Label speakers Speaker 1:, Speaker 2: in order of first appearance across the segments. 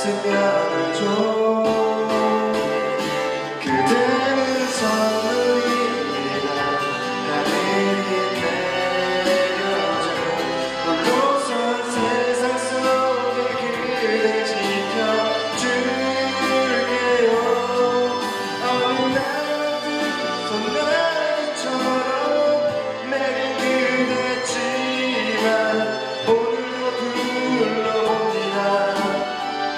Speaker 1: 스며들죠. 그대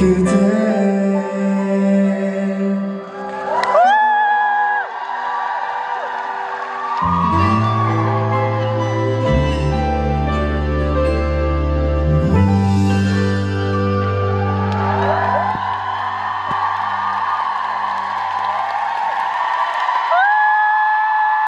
Speaker 1: 그대.